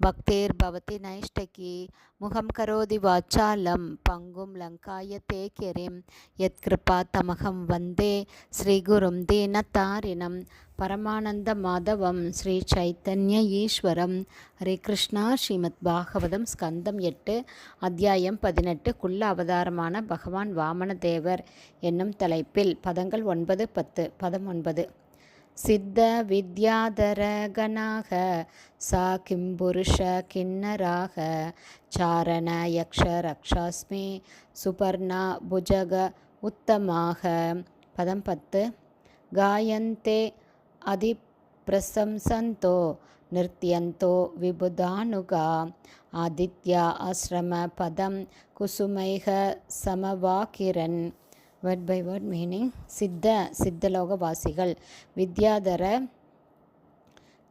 பக்தேர் பவதி நைஷ்டகி முகம் கரோதி வாச்சாலம் பங்கும் லங்காய தேக்கெரிம் யத்கிருபா தமகம் வந்தே ஸ்ரீகுரும் தீனத்தாரினம் பரமானந்த மாதவம் ஸ்ரீ சைத்தன்ய ஈஸ்வரம். ஹரே கிருஷ்ணா ஸ்ரீமத் பாகவதம் ஸ்கந்தம் எட்டு அத்தியாயம் பதினெட்டு குள்ள அவதாரமான பகவான் வாமன தேவர் என்னும் தலைப்பில் பதங்கள் ஒன்பது பத்து பதம் ஒன்பது. சித்த வித்யாதரகனாக சா கிம்புருஷ கிண்ணராக சாரண யக்ஷ ரக்ஷாஸ்மி சுபர்ணா புஜக உத்தமாக. பதம் பத்து. காயந்தே அதி பிரசம்சந்தோ நிறியந்தோ விபுதானுகா. ஆதித்யா ஆசிரம பதம் குசுமைக சமவாகிரன் வேர்ட் பை வேர்ட் மீனிங் சித்த சித்தலோகவாசிகள். வித்யாதர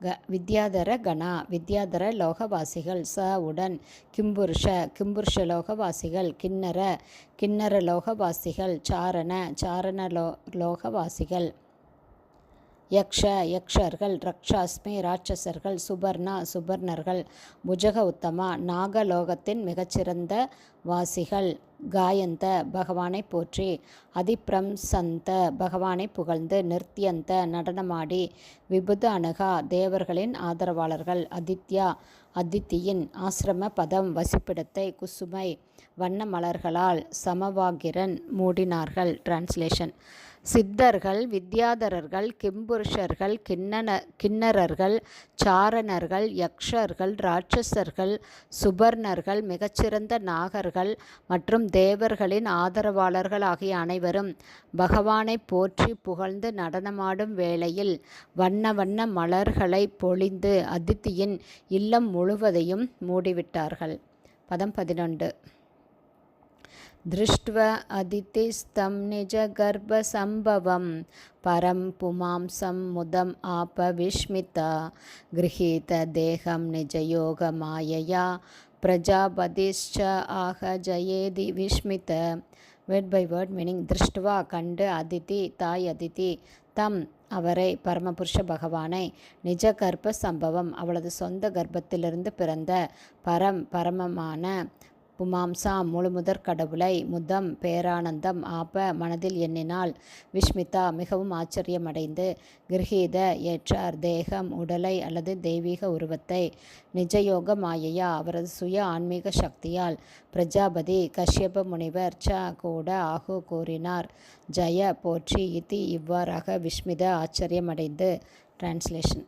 க வித்யாதர கணா வித்யாதர லோகவாசிகள். ச உடன். கிம்புருஷ கிம்புருஷ லோகவாசிகள். கிண்ணற கிண்ணற லோகவாசிகள். சாரண சாரண லோ லோகவாசிகள். யக்ஷ யக்ஷர்கள் ரக்ஷாஸ்மி ராட்சசர்கள் சுபர்ணா சுபர்ணர்கள் புஜக உத்தமா நாகலோகத்தின் மிகச்சிறந்த வாசிகள். காயந்த பகவானை போற்றி. அதிப்ரம்சந்த பகவானை புகழ்ந்து நிருத்தியந்த நடனமாடி. விபுத அணுகா தேவர்களின் ஆதரவாளர்கள். அதித்யா அதித்தியின் ஆசிரம பதம் வசிப்பிடத்தை குசுமை வண்ண மலர்களால் சமவாகிரன் மூடினார்கள். டிரான்ஸ்லேஷன் சித்தர்கள் வித்யாதரர்கள் கிம்புருஷர்கள் கிண்ணன கிண்ணரர்கள் சாரணர்கள் யக்ஷர்கள் ராட்சசர்கள் சுபர்ணர்கள் மிகச்சிறந்த நாகர்கள் மற்றும் தேவர்களின் ஆதரவாளர்கள் ஆகிய அனைவரும் பகவானை போற்றி புகழ்ந்து நடனமாடும் வேளையில் வண்ண வண்ண மலர்களை பொழிந்து அதித்தியின் இல்லம் முழுவதையும் மூடிவிட்டார்கள். பதம் பதினொன்று. दृष्ट्वा अदितिस्तं निजगर्भसम्भवं परं पुमांसं मुदम् आपविस्मिता गृहीतदेहं निजयोगमायया பிரஜாபதிஷ்ச ஆக ஜயேதி விஸ்மித வேர்ட் பை வேர்ட் மீனிங் திருஷ்டுவா கண்டு அதிதி தாய் அதிதி தம் அவரை பரமபுருஷ பகவானை நிஜ கர்ப்ப சம்பவம் அவளது சொந்த கர்ப்பத்திலிருந்து பிறந்த பரம் பரமமான புமாம்சா முழுமுதற் கடவுளை முதம் பேரானந்தம் ஆப்ப மனதில் எண்ணினால் விஷ்மிதா மிகவும் ஆச்சரியமடைந்து கிரகீத ஏற்றார். தேகம் உடலை அல்லது தெய்வீக உருவத்தை நிஜயோக மாயையா? அவரது சுய ஆன்மீக சக்தியால் பிரஜாபதி கஷ்யப முனிவர் ச கூட ஆகு கூறினார். ஜய போற்றி இத்தி இவ்வாறாக விஷ்மித ஆச்சரியமடைந்து. டிரான்ஸ்லேஷன்.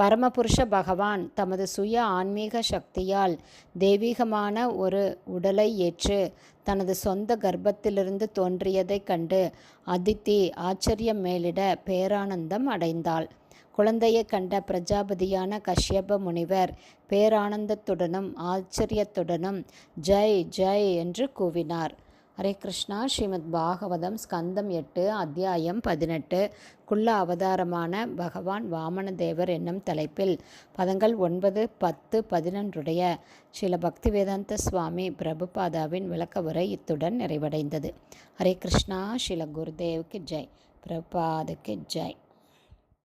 பரமபுருஷ பகவான் தமது சுய ஆன்மீக சக்தியால் தெய்வீகமான ஒரு உடலை ஏற்று தனது சொந்த கர்ப்பத்திலிருந்து தோன்றியதைக் கண்டு அதித்தி ஆச்சரியம் மேலிட பேரானந்தம் அடைந்தாள். குழந்தையை கண்ட பிரஜாபதியான கஷ்யப முனிவர் பேரானந்தத்துடனும் ஆச்சரியத்துடனும் ஜெய் ஜெய் என்று கூவினார். ஹரே கிருஷ்ணா. ஸ்ரீமத் பாகவதம் ஸ்கந்தம் எட்டு அத்தியாயம் பதினெட்டு. குள்ள அவதாரமான பகவான் வாமனதேவர் என்னும் தலைப்பில் பதங்கள் ஒன்பது பத்து பதினொன்றுடைய சில பக்தி வேதாந்த சுவாமி பிரபுபாதாவின் விளக்க உரை இத்துடன் நிறைவடைந்தது. ஹரே கிருஷ்ணா. ஸ்ரீல குருதேவுக்கு ஜெய். பிரபாதுக்கு ஜெய்.